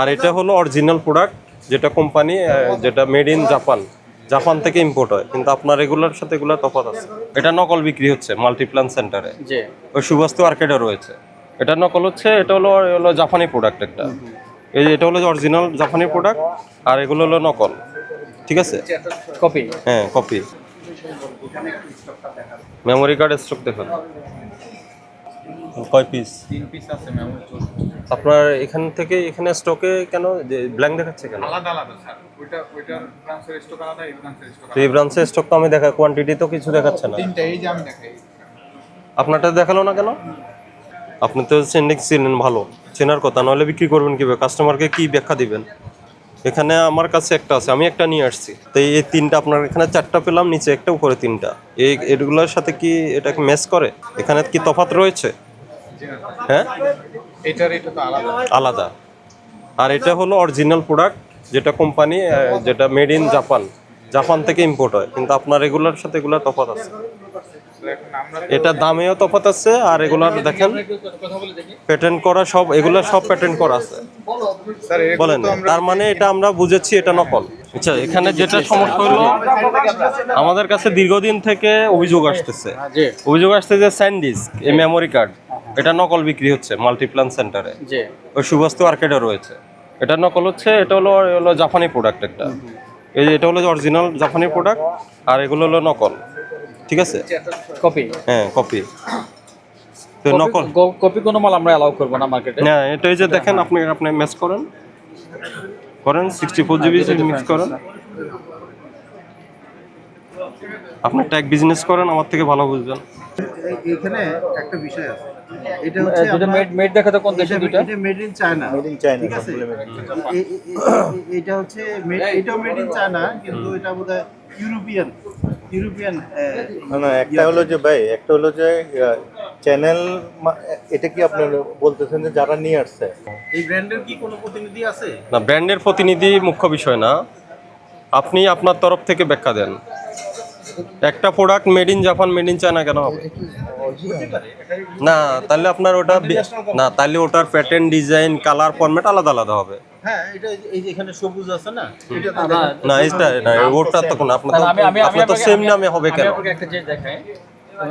আর এটা হলো original product যেটা কোম্পানি যেটা মেড ইন জাপান জাপান থেকে ইম্পোর্ট হয় কিন্তু আপনার রেগুলার সাথে এগুলো তফাৎ আছে। এটা নকল বিক্রি হচ্ছে মাল্টিপ্লান সেন্টারে ওই সুবাস্তু আর্কেডে রয়েছে। এটা নকল হচ্ছে এটা হলো হলো জাপানি প্রোডাক্ট একটা। এই যে এটা হলো অরিজিনাল জাপানি প্রোডাক্ট আর এগুলো হলো নকল। ঠিক আছে? কপি হ্যাঁ কপি মেমোরি কার্ড স্টক দেখুন। কয় পিস তিন পিস আছে মেমোরি আপনার এখান থেকে এখানে স্টকে কেন যে ব্ল্যাঙ্ক দেখাচ্ছে কেন? আলাদা আলাদা স্যার ওইটা ওইটার ব্রাঞ্চের স্টক আলাদা এই ব্রাঞ্চের স্টক তো এই ব্রাঞ্চের স্টক তো আমি দেখা কোয়ান্টিটি তো কিছু দেখাচ্ছে না। তিনটা এই যে আমি দেখাই। আপনারটা দেখাল না কেন? আপনি তো চেন্ডিং চিনেন ভালো চেনার কথা। নাহলে বিক্রি করবেন কীভাবে? কাস্টমারকে কি ব্যাখ্যা দিবেন? এখানে আমার কাছে একটা আছে আমি একটা নিয়ে আসছি। তো এই তিনটা আপনার এখানে চারটা পেলাম নিচে একটা উপরে তিনটা। এই এগুলোর সাথে কি এটা ম্যাচ করে? এখানে কি তফাৎ রয়েছে? হ্যাঁ? এটার এটা তো আলাদা। আলাদা। আর এটা হলো অরিজিনাল প্রোডাক্ট যেটা কোম্পানি যেটা মেড ইন জাপান জাপান থেকে ইম্পোর্ট হয় কিন্তু আপনার এগুলোর সাথে এগুলোর তফাৎ আছে। এটা দামেও তফাৎ আছে আর এগুলার দেখেন প্যাটার্ন করা সব এগুলো সব প্যাটার্ন করা আছে। বলেন তার মানে এটা আমরা বুঝেছি এটা নকল। আচ্ছা এখানে যেটা সমস্যা হলো আমাদের কাছে দীর্ঘদিন থেকে অভিযোগ আসতেছে। অভিযোগ আসতেছে স্যান্ডিস এই মেমোরি কার্ড এটা নকল বিক্রি হচ্ছে মাল্টিপ্লান সেন্টারে জি। ওই সুবাস্তু আর্কেডে রয়েছে। এটা নকল হচ্ছে এটা হলো হলো জাপানি প্রোডাক্ট একটা। এই যে এটা হলো অরিজিনাল জাপানি প্রোডাক্ট আর এগুলো হলো নকল। ঠিক আছে? কপি হ্যাঁ কপি তো নকল। কপি কোনো মাল আমরা অ্যালাউ করব না মার্কেটে না এটা এই যে দেখেন আপনি আপনি ম্যাচ করেন। করেন সিক্সটি ফোর জিবি মিক্স করেন। আপনি ট্যাগ বিজনেস করেন আমার থেকে ভালো বুঝবেন। এইখানে একটা বিষয় আছে। এটা হচ্ছে দুটো মেড মেড দেখা কোন দেশে দুটো? এটা made in China made in China ঠিক আছে? এ- এ- এ- এটা হচ্ছে এটাও মেড ইন চায়না কিন্তু এটা বোধহয় ইউরোপিয়ান ইউরোপিয়ান না না একটা হলো যে ভাই একটা হলো যে চ্যানেল এটা কি আপনার বলতেছেন যে যারা নিয়ে আসছে? এই ব্র্যান্ডের কি কোনো প্রতিনিধি আছে? না ব্র্যান্ডের প্রতিনিধি মুখ্য বিষয় না। আপনি আপনার তরফ থেকে ব্যাখ্যা দেন। একটা product made in Japan made in China কেন হবে? না তাহলে আপনার ওটা না তাহলে ওটার প্যাটার্ন ডিজাইন কালার ফরম্যাট আলাদা আলাদা হবে। হ্যাঁ এটা এই যে- এখানে সবুজ আছে না এটা না, না এটা না ওটা তো কোনো আপনার আমি আমি আমি তো সেম নামে হবে কেন?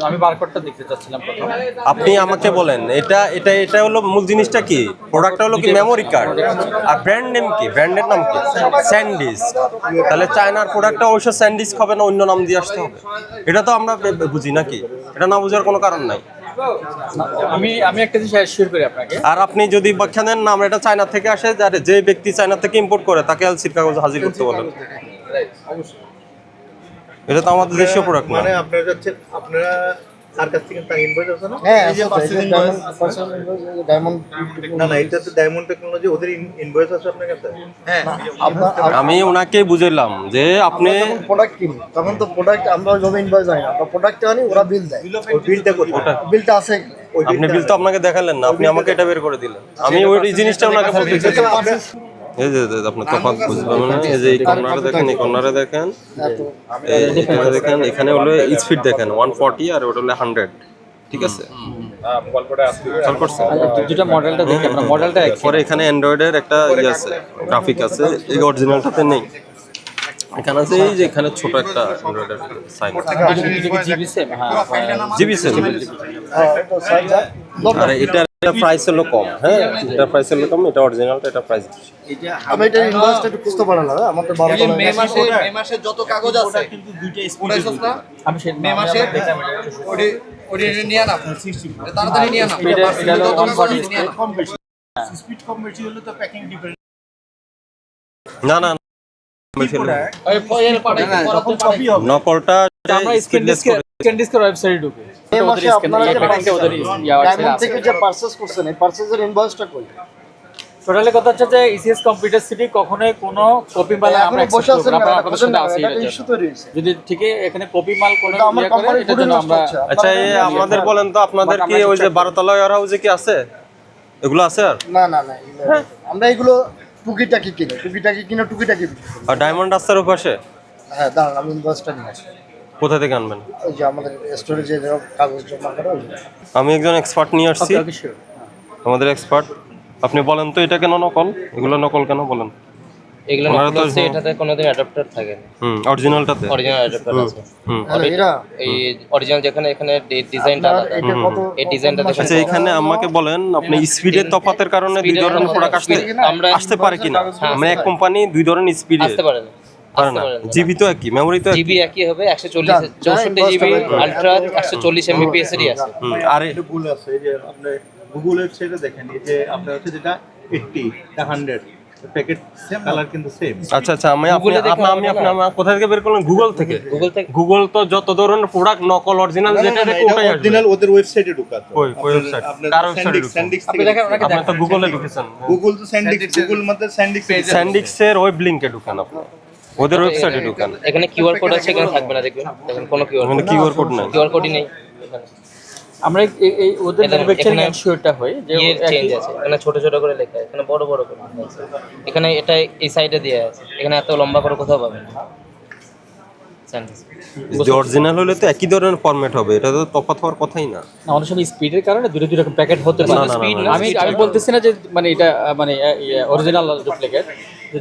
আমি বারকোডটা দেখতে চাচ্ছিলাম প্রথম। আপনি আমাকে বলেন এটা এটা এটা হলো মূল জিনিসটা কি? প্রোডাক্টটা হলো কি? মেমোরি কার্ড আর ব্র্যান্ড নেম কি? ব্র্যান্ডের নাম কি? স্যান্ডিস তাহলে চায়নার প্রোডাক্টটা অবশ্য স্যান্ডিস হবে না অন্য নাম দিয়ে আসতে হবে। এটা তো আমরা বুঝি নাকি? এটা না বোঝার কোনো কারণ নাই। আমি আমি একটা জিনিস শিওর করি আপনাকে। আর আপনি যদি ব্যাখ্যা দেন না আমরা এটা চায়না থেকে আসে যারে যে ব্যক্তি চায়না থেকে ইম্পোর্ট করে তাকে এলসির কাগজ হাজির করতে বলেন। এটা তো আমাদের দেশীয় প্রোডাক্ট মানে আপনারা হচ্ছে আপনারা আর কাছ থেকে তার ইনভয়েস আছে। না হ্যাঁ এই যে ডায়মন্ড না না এটা তো ডায়মন্ড টেকনোলজি ওদের ইনভয়েস আছে আপনার কাছে? হ্যাঁ আমি ওনাকে বুঝাইলাম যে আপনি প্রোডাক্ট কিনি তখন তো প্রোডাক্ট আমরা যবে ইনভয়েস হয় না। প্রোডাক্ট আনি ওরা বিল দেয়। ওই বিলটা আছে আপনি বিল তো আপনাকে দেখালেন না আপনি আমাকে এটা বের করে দিলেন। আমি ওই জিনিসটা ওনাকে বলতে। এই যে আপনার তফাৎ বুঝবেন না। এই যে এই কর্নারে দেখেন এই কর্নারে দেখেন। এখানে দেখেন এখানে হলো স্পিড দেখেন ওয়ান ফর্টি আর ওটা হলো হান্ড্রেড ঠিক আছে? খেয়াল মডেলটা দেখি আপনার মডেলটা পরে এখানে অ্যান্ড্রয়েডের একটা ইয়ে আছে গ্রাফিক আছে এই অরিজিনালটাতে নেই। এখানে আছে এই যে এখানে ছোট একটা অ্যান্ড্রয়েডের সাইন জিবি সেম হ্যাঁ জিবি সেম আর এটার প্রাইস হলো কম হ্যাঁ? এটা প্রাইস হলো কম এটা অরিজিনালটা এটা প্রাইস বেশি। আমি এটা ইনভয়েসটা একটু বুঝতে পারলাম না আমার তো বারো মে মাসে মে মাসে যত কাগজ আছে কিন্তু দুইটা স্পিড না আমি মে মাসে ওডি ওডি নিয়ে না তাড়াতাড়ি নিয়ে না এটা- এটা হলো যত কাগজ নিয়ে না কম বেশি স্পিড কম বেশি হলে তো প্যাকিং ডিফারেন্ট না না। নকলটা আমরা ওয়েবসাইটে ঢুকে। এই মাসে আপনারা যে প্যাকিংটা ওদের ইয়া ডায়মন্ড থেকে যে পারচেজ করছেন এই পারচেজের ইনভয়েসটা কই? টোটালি কথা হচ্ছে যে ইসিএস কম্পিউটার সিটি কখনোই কোনো কপি মাল আমরা বসে আছেন আপনাদের সাথে আছি এটা এটার ইস্যু জন্য। তৈরি হয়েছে। যদি ঠিক এখানে কপি মাল কোনো এটা ইয়ে করে কোম্পানির জন্য আমরা আচ্ছা এই আমাদের বলেন তো আপনাদের কি ওই যে বারোতলা হাউসে কি আছে? এগুলো আছে আর? না না না আমরা এগুলো টুকিটাকি কিনে টুকিটাকি কিনে টুকিটাকি আর ডায়মন্ড রাস্তার ওপাশে? হ্যাঁ দাঁড়ান আমি ইনভয়েসটা নিয়ে আসি। কোথা থেকে আনবেন? ওই যে আমাদের স্টোরেজে যেরকম কাগজ জমা করা আমি একজন এক্সপার্ট নিয়ে আসছি। আমাদের এক্সপার্ট আপনি বলেন তো এটা কেন নকল? এগুলো নকল কেন বলেন? এগুলো ওনারা নকল তো- হচ্ছে এটাতে কোনোদিন অ্যাডাপ্টার থাকে না। হুম অরিজিনালটাতে অরিজিনাল অ্যাডাপ্টার আছে। হুম। এই অরিজিনাল যেখানে এখানে ডিজাইনটা আলাদা। এই ডিজাইনটা আচ্ছা এখানে আমাকে বলেন আপনি স্পিডের তফাতের কারণে দুই ধরনের প্রোডাক্ট আসতে আমরা আসতে পারে কিনা? হ্যাঁ, মানে এক কোম্পানি দুই ধরনের স্পিড আসতে পারে না। পারে না? জিবি তো একই মেমোরি তো জিবি একই। হবে একশো চল্লিশ যা, চৌষট্টি যা, জিবি invest হবে। আলট্রা একশো চল্লিশ এমবিপিএস এরই আছে। আর এটা ভুল আছে এই যে আপনি গুগল ওয়েবসাইটে দেখেন এই যে আপনার হচ্ছে যেটা এইটটি হান্ড্রেড প্যাকেট কালার কিন্তু সেম আচ্ছা আচ্ছা আমি আপনি আপনি আমি আপনি আমার কোথা থেকে বের করলেন? গুগল থেকে। গুগল থেকে। গুগল তো যত ধরনের প্রোডাক্ট নকল অরিজিনাল যেটা দেখে ওটাই অরিজিনাল ওদের ওয়েবসাইটে ঢুকাতো ওই ওই ওয়েবসাইট কার ওয়েবসাইটে ঢুকছেন আপনি দেখেন ওনাকে আপনি তো গুগলে ঢুকেছেন। গুগল তো স্যান্ডিক্স গুগল মধ্যে স্যান্ডিক্স স্যান্ডিক্সের ওয়েব লিংকে ঢুকান আপনি। ওদের ওয়েবসাইটে ঢুকান। এখানে কিউআর কোড আছে এখানে থাকবে না দেখবেন দেখুন কোনো কিউআর ওখানে কিউআর কোড নাই কিউআর কোডই নেই। এখানে আমরা এই- ওদের ম্যানুফ্যাকচারিং এনশিওরটা হয় যে ইয়ের চেঞ্জ আছে। এখানে ছোট ছোট করে লেখা এখানে বড় বড় করে লেখা আছে। এখানে এটা এই সাইডে দেওয়া আছে। এখানে এত লম্বা করে কোথাও পাবেন না। যে অরিজিনাল হলে তো একই ধরনের ফরম্যাট হবে এটা তো তফাৎ হওয়ার কথাই না। না অনেক সময় স্পিডের কারণে দুটো দুই রকম প্যাকেট হতে পারে। না, আমি আমি বলতেছি না যে মানে এটা মানে অরিজিনাল ডুপ্লিকেট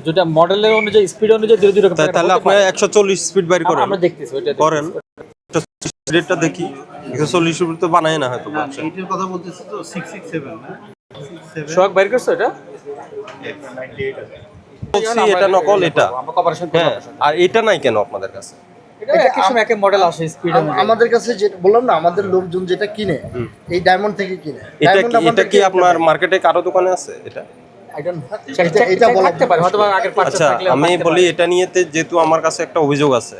যেটা মডেলের অনুযায়ী স্পিড অনুযায়ী দুটো দুই রকম তাহলে আপনি পারে। একশো চল্লিশ স্পিড বাইর করেন আমরা দেখতেছি ওইটা করেন। রেটটা দেখি। চল্লিশ স্পিড তো বানায় না হয়তো এইটার কথা বলতেছি তো সিক্স সিক্স সেভেন না? সোহাগ বাইর করছ এটা? এটা নকল এটা হ্যাঁ আর এটা নাই কেন আপনাদের কাছে? এটা একই সময় মডেল আসে আমাদের কাছে যেটা বললাম না আমাদের লোকজন যেটা কিনে এই ডায়মন্ড থেকে কিনে। এটা কি আপনার মার্কেটে কারও দোকানে আছে এটা? আচ্ছা থাকলে আমি বলি এটা নিয়েতে যেহেতু আমার কাছে একটা অভিযোগ আছে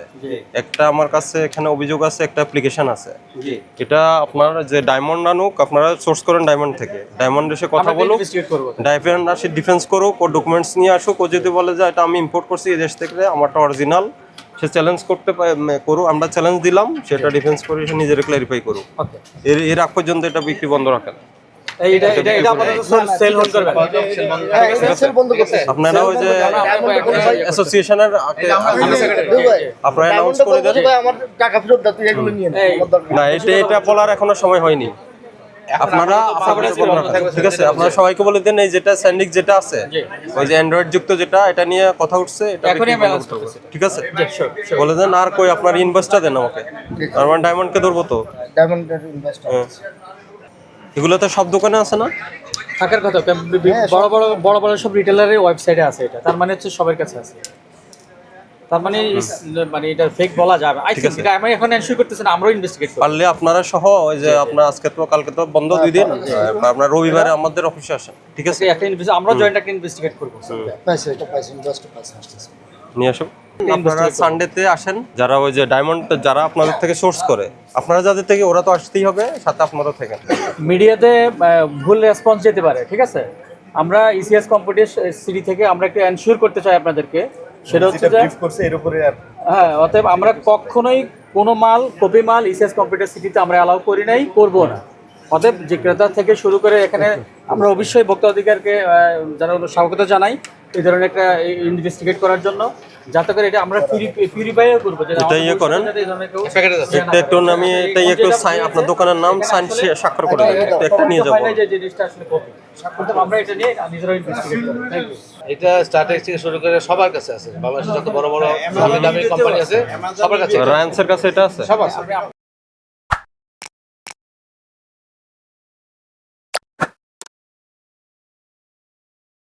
একটা আমার কাছে এখানে অভিযোগ আছে একটা অ্যাপ্লিকেশন আছে। এটা আপনার যে ডায়মন্ড আনুক আপনারা সোর্স করেন ডায়মন্ড থেকে। ডায়মন্ড এসে কথা বলুক ডায়মন্ড আসে ডিফেন্স করুক ও ডকুমেন্টস নিয়ে আসুক ও যদি বলে যে এটা আমি ইম্পোর্ট করছি এই দেশ থেকে আমারটা অরিজিনাল সে চ্যালেঞ্জ করতে করুক আমরা চ্যালেঞ্জ দিলাম সেটা ডিফেন্স করে সে নিজের ক্লারিফাই করুক। এর এর আগ পর্যন্ত এটা বিক্রি বন্ধ রাখেন এটা এটা এটা আপাতত সেল হোল্ড করবেন। হ্যাঁ, বন্ধ করতে আপনারা ওই যে অ্যাসোসিয়েশনের আপনারা অ্যানাউন্স করে দেন। আমার টাকা ফেরত দাও, তুই এগুলো নিয়ে নে, এই। আমার দরকার। নেই। না এটা এটা বলার এখনও সময় হয়নি। আপনারা ঠিক আছে আপনারা সবাইকে বলে দেন এই যেটা স্যান্ডিক যেটা আছে ওই যে অ্যান্ড্রয়েড যুক্ত যেটা এটা নিয়ে কথা উঠছে এটা। ঠিক আছে? বলে দেন আর কই আপনার ইনভেস্টটা দেন আমাকে। আর মানে ডায়মন্ডকে ধরবো তো। হ্যাঁ। এগুলো তো সব দোকানে আছে না? থাকার কথা বি- বড় বড় বড় বড় সব রিটেলারের ওয়েবসাইটে আছে এটা। তার মানে হচ্ছে সবার কাছে আছে। তার মানে মানে এটা ফেক বলা যাবে। আই থিঙ্ক এটা আমি এখন এনশিওর করতেছি না আমরাও ইনভেস্টিগেট করব। পারলে আপনারা সহ ওই যে আপনার আজকে তো কালকে তো বন্ধ দুই দিন। আপনার রবিবারে আমাদের অফিসে আসেন ঠিক আছে? একটা ইনভেস্ট আমরা জয়েন্ট একটা ইনভেস্টিগেট করব। পাইছে, এটা পাইছে, investor পাইছে, আসতেছে। নিয়ে আসুন। আপনারা সানডেতে আসেন যারা ওই যে ডায়মন্ড যারা আপনাদের থেকে সোর্স করে আপনারা যাদের থেকে ওরা তো আসতেই হবে সাথে আপনারা থাকেন। মিডিয়াতে ভুল রেসপন্স যেতে পারে ঠিক আছে? আমরা ইসিএস কম্পিউটার সিটি থেকে আমরা একটা এনশিওর করতে চাই আপনাদেরকে। সেটা হচ্ছে যে করছে এর উপরে হ্যাঁ অতএব আমরা কখনোই কোনো মাল কপি মাল ইসিএস কম্পিউটার সিটিতে আমরা অ্যালাউ করি নাই করব না। অতএব যে ক্রেতা থেকে শুরু করে এখানে আমরা অবশ্যই ভোক্তা অধিকারকে আহ, যারা হলো স্বাগত জানাই। এই ধরনের একটা ইনভেস্টিগেট করার জন্য যাতে করে এটা আমরা পিউরিফাইও করব যে এটা ইয়ে করেন। একটা একটু আমি এটা একটু সাইন আপনার দোকানের নাম সাইন স্বাক্ষর করে একটা নিয়ে যাব। যে জিনিসটা আসলে কপি আমরা এটা নিয়ে নিজেরাও ইনভেস্টিগেট করি থ্যাংক ইউ এটা স্টার্টেক্স থেকে শুরু করে সবার কাছে আছে। বাংলাদেশের যত বড় বড় দামি দামি কোম্পানি আছে সবার কাছে রায়ান্সের কাছে এটা আছে? সব আছে।